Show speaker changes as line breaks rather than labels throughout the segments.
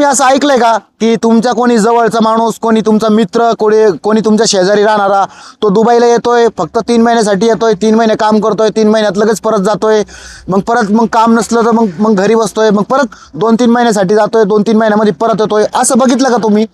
तुम्ही असं ऐकलंय का की तुमच्या कोणी जवळचा माणूस कोणी तुमचा मित्र कोणी कोणी तुमच्या शेजारी राहणारा तो दुबईला येतोय फक्त तीन महिन्यासाठी येतोय तीन महिने काम करतोय तीन महिन्यात लगेच परत जातोय मग परत मग काम नसलं तर मग मग घरी बसतोय मग परत दोन तीन महिन्यासाठी जातोय दोन तीन महिन्यामध्ये परत येतोय असं बघितलं का तुम्ही?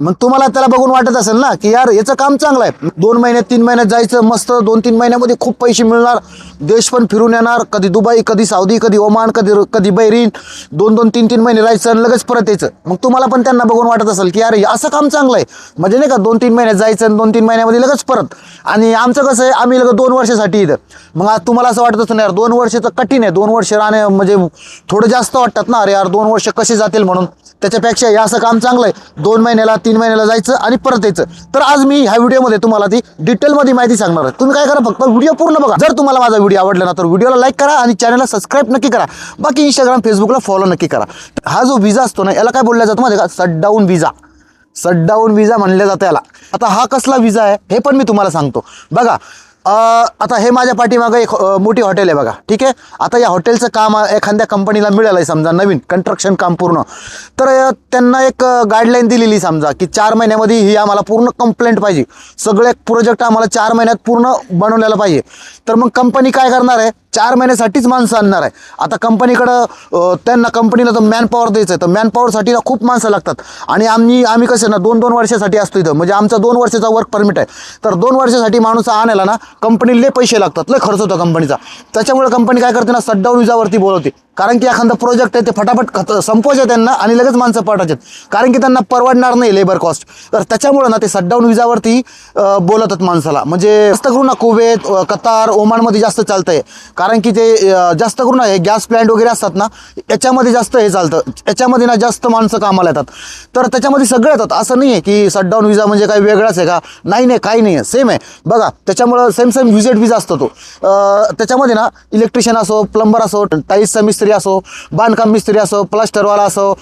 मग तुम्हाला त्याला बघून वाटत असेल ना की यार याचं काम चांगलं आहे. दोन महिन्यात तीन महिन्यात जायचं मस्त दोन तीन महिन्यामध्ये खूप पैसे मिळणार. देश पण फिरून येणार. कधी दुबई कधी सौदी कधी ओमान कधी कधी बैरीन दोन दोन तीन तीन महिने राहायचं आणि लगेच परत यायचं. मग तुम्हाला पण त्यांना बघून वाटत असेल की यार असं काम चांगलं आहे. म्हणजे नाही का दोन तीन महिन्यात जायचं आणि दोन तीन महिन्यामध्ये लगेच परत. आणि आमचं कसं आहे आम्ही लगेच दोन वर्षासाठी इथं. मग आज तुम्हाला असं वाटत असं यार दोन वर्ष तर कठीण आहे. दोन वर्ष राहणे म्हणजे थोडं जास्त वाटतात ना. अरे यार दोन वर्ष कसे जातील म्हणून. त्याच्यापेक्षा हे असं काम चांगलं आहे. दोन महिन्याला तीन महिन्याला जायचं आणि परत यायचं. तर आज मी ह्या व्हिडिओमध्ये तुम्हाला ती डिटेलमध्ये माहिती सांगणार आहे. तुम्ही काय करा फक्त व्हिडिओ पूर्ण बघा. जर तुम्हाला माझा व्हिडिओ आवडला ना तर व्हिडिओला लाईक करा आणि चॅनलला सबस्क्राईब नक्की करा. बाकी इंस्टाग्राम फेसबुकला फॉलो नक्की करा. हा जो विजा असतो ना याला काय बोलला जातो माहिती आहे का? सटडाऊन विजा सटडाऊन विजा म्हणल्या जातं याला. आता हा कसला विजा आहे हे पण मी तुम्हाला सांगतो. बघा आता हे माझ्या पाठीमागं एक मोठी हॉटेल आहे बघा ठीक आहे? आता या हॉटेलचं काम एखाद्या कंपनीला मिळालं आहे समजा नवीन कन्स्ट्रक्शन काम पूर्ण. तर त्यांना एक गाईडलाईन दिलेली समजा की चार महिन्यामध्ये ही आम्हाला पूर्ण कंप्लेंट पाहिजे. सगळे प्रोजेक्ट आम्हाला चार महिन्यात पूर्ण बनवलेला पाहिजे. तर मग कंपनी काय करणार आहे? चार महिन्यासाठीच माणसं आणणार आहे. आता कंपनीकडं त्यांना कंपनीला तर मॅन पॉवर द्यायचं आहे. तर मॅन पॉवरसाठी ना खूप माणसं लागतात. आणि आम्ही आम्ही कसं ना दोन दोन वर्षासाठी असतो इथं. म्हणजे आमचा दोन वर्षाचा वर्क परमिट आहे. तर दोन वर्षासाठी माणूस आणायला ना कंपनीला पैसे लागतात. लय खर्च होतो कंपनीचा त्याच्यामुळे कंपनी काय करते ना सटडाऊन विजावरती बोलवते. कारण की एखादा प्रोजेक्ट आहे ते फटाफट खत संपवायचे त्यांना आणि लगेच माणसं पाठवायचे कारण की त्यांना परवडणार नाही लेबर कॉस्ट तर त्याच्यामुळे ना ते सटडाऊन विजावरती बोलतात बोलवतात माणसाला. म्हणजे जास्त करून ना कुवेत कतार ओमानमध्ये जास्त चालतं आहे कारण की ते जास्त करून हे गॅस प्लॅन्ट वगैरे असतात ना याच्यामध्ये जास्त हे चालतं. याच्यामध्ये ना जास्त माणसं कामाला येतात. तर त्याच्यामध्ये सगळे येतात. असं नाही आहे की सटडाऊन विजा म्हणजे काही वेगळाच आहे का? नाही नाही काही नाही आहे सेम आहे. बघा त्याच्यामुळं सेम सेम व्हिजिट विजा असतो तो. त्याच्यामध्ये ना इलेक्ट्रिशियन असो प्लंबर असो टाईल्सचा मिस्त्री असो बांधकाम मिस्त्री असो प्लास्टरवाला असो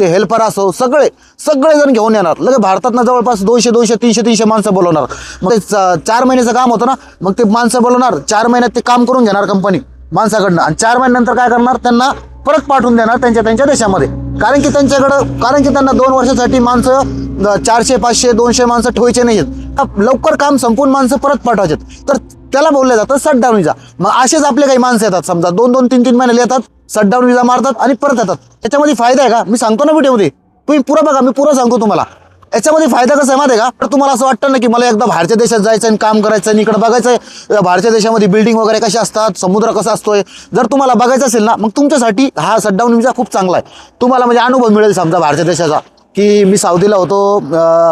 ते हेल्पर असो सगळे सगळेजण घेऊन येणार. लगे भारतात ना जवळपास दोनशे दोनशे तीनशे तीनशे माणसं बोलवणार. मग ते चार महिन्याचं काम होतं ना मग ते माणसं बोलवणार. चार महिन्यात ते काम करून घेणार कंपनी माणसाकडनं. आणि चार महिन्यानंतर काय करणार? त्यांना परत पाठवून देणार त्यांच्या त्यांच्या देशामध्ये. कारण की त्यांच्याकडं कारण की त्यांना दोन वर्षासाठी माणसं चारशे पाचशे दोनशे माणसं ठेवायचे नाही आहेत लवकर काम संपून माणसं परत पाठवायचे तर त्याला बोललं जातं सटडाऊन विजा मग असेच आपले काही माणसं येतात समजा दोन दोन तीन तीन महिन्याला येतात सटडाऊन विजा मारतात आणि परत येतात. त्याच्यामध्ये फायदा आहे का? मी सांगतो ना व्हिडिओमध्ये तुम्ही पुरा बघा मी पुरा सांगतो तुम्हाला. याच्यामध्ये फायदा कसा आहे माहिती आहे का? तर तुम्हाला असं वाटतं ना की मला एकदा बाहेरच्या देशात जायचं आणि काम करायचं आणि इकडं बघायचं आहे. बाहेरच्या देशामध्ये बिल्डिंग वगैरे कशा असतात? समुद्र कसा असतोय? जर तुम्हाला बघायचं असेल ना मग तुमच्यासाठी हा सटडाऊन विजा खूप चांगला आहे. तुम्हाला म्हणजे अनुभव मिळेल समजा बाहेरच्या देशाचा. की मी साऊदीला होतो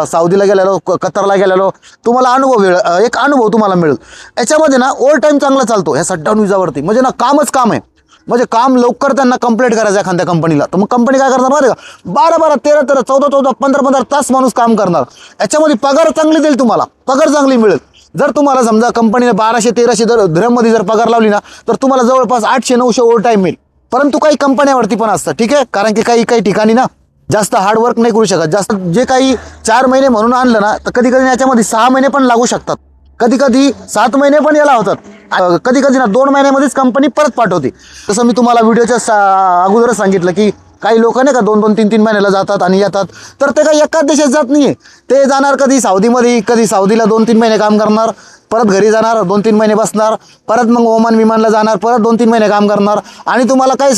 साऊदीला गेलेलो क- कतारला गेलेलो. तुम्हाला अनुभव मिळेल एक अनुभव तुम्हाला मिळेल. याच्यामध्ये ना ओव्हर टाईम चांगला चालतो ह्या सटडाऊन विजावरती म्हणजे ना कामच काम आहे. म्हणजे काम लवकर त्यांना कंप्लीट करायचं एखाद्या कंपनीला तर मग कंपनी काय करणार बरं का? बारा बारा तेरा तेरा चौदा चौदा पंधरा पंधरा तास माणूस काम करणार. याच्यामध्ये पगार चांगली देईल तुम्हाला. पगार चांगली मिळेल. जर तुम्हाला समजा कंपनीने बाराशे तेराशे जर धरममध्ये जर पगार लावली ना तर तुम्हाला जवळपास आठशे नऊशे ओव्हर टाईम मिळेल. परंतु काही कंपन्यावरती पण असतं ठीक आहे? कारण की काही काही ठिकाणी ना जास्त हार्डवर्क नाही करू शकत. जास्त जे काही चार महिने म्हणून आणलं ना तर कधी कधी याच्यामध्ये सहा महिने पण लागू शकतात. कधी कधी सात महिने पण याला होतात. कधी कधी ना दोन महिन्यामध्येच कंपनी परत पाठवते. तसं मी तुम्हाला व्हिडिओच्या सा अगोदरच सांगितलं की काही लोक नाही का दोन दोन तीन तीन महिन्याला जातात आणि येतात. तर ते काही एकाच देशात जात नाही ते जाणार कधी साऊदीमध्ये कधी साऊदीला दोन तीन महिने काम करणार परत घरी जाणार दोन तीन महिने बसणार परत मग ओमान विमानला जाणार परत दोन तीन महिने काम करणार. आणि तुम्हाला काय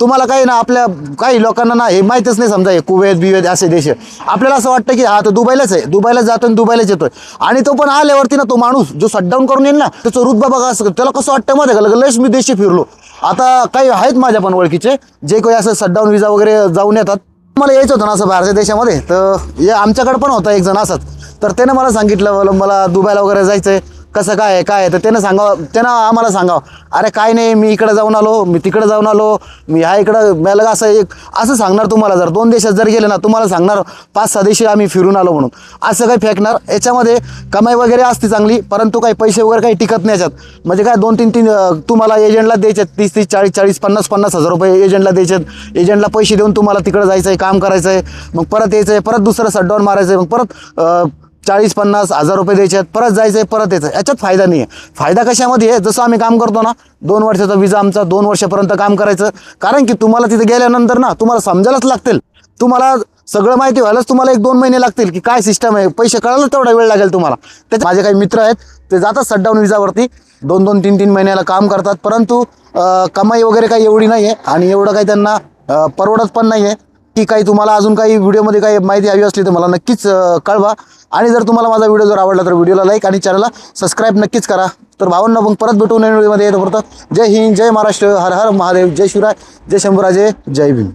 तुम्हाला काही ना आपल्या काही लोकांना ना हे माहीतच नाही समजा हे कुवेत बिवेत असे देश आपल्याला असं वाटतं की हा तर दुबईलाच आहे. दुबईला जातो आणि दुबईलाच येतोय. आणि तो पण आल्यावरती ना तो माणूस जो शटडाऊन करून येईल ना त्याचं रुतबा बघा असं त्याला कसं वाटतं माहिती का? लगेच मी देशी फिरलो. आता काही आहेत माझ्या पण ओळखीचे जे काही असं शटडाऊन विजा वगैरे जाऊन येतात. मला यायचं होतं ना असं बाहेरच्या देशामध्ये. तर हे आमच्याकडे पण होता एक जण असंच. तर त्यानं मला सांगितलं मला मला दुबईला वगैरे जायचं आहे कसं काय आहे काय आहे? तर त्यानं सांगावं त्यानं आम्हाला सांगावं. अरे काय नाही मी इकडं जाऊन आलो मी तिकडं जाऊन आलो मी ह्या इकडं मला असं एक असं सांगणार तुम्हाला जर. दोन देशात जर गेले ना तुम्हाला सांगणार पाच सहा देशी आम्ही फिरून आलो म्हणून. असं काही फेकणार. याच्यामध्ये कमाई वगैरे असते चांगली परंतु काही पैसे वगैरे काही टिकत नाही याच्यात. म्हणजे काय दोन तीन तीन तुम्हाला एजंटला द्यायचे तीस तीस चाळीस चाळीस पन्नास पन्नास हजार रुपये एजंटला द्यायचे एजंटला पैसे देऊन तुम्हाला तिकडं जायचं आहे काम करायचं आहे मग परत यायचं आहे परत दुसरं सटडाऊन मारायचं आहे मग परत चाळीस पन्नास हजार रुपये द्यायचे आहेत. परत जायचं आहे परत यायचं याच्यात फायदा नाही आहे फायदा कशामध्ये आहे? जसं आम्ही काम करतो ना दोन वर्षाचा विजा आमचा दोन वर्षापर्यंत काम करायचं. कारण की तुम्हाला तिथे गेल्यानंतर ना तुम्हाला समजायलाच लागतील. तुम्हाला सगळं माहिती व्हायलाच तुम्हाला एक दोन महिने लागतील की काय सिस्टम आहे. पैसे कळायला तेवढा वेळ लागेल तुम्हाला. त्याचे माझे काही मित्र आहेत ते जातात सटडाऊन विजावरती दोन दोन तीन तीन महिन्याला काम करतात. परंतु कमाई वगैरे काही एवढी नाही आहे आणि एवढं काही त्यांना परवडत पण नाही आहे की काही तुम्हाला अजून काही व्हिडिओमध्ये काही माहिती हवी असली तर मला नक्कीच कळवा. आणि जर तुम्हाला माझा व्हिडिओ जर आवडला तर व्हिडिओला लाईक आणि चॅनलला सबस्क्राईब नक्कीच करा. तर भावांना मग परत भेटू नवीन व्हिडिओमध्ये. येतो परत जय हिंद जय महाराष्ट्र हर हर महादेव जय शिवराय जय शंभूराजे जय भीम.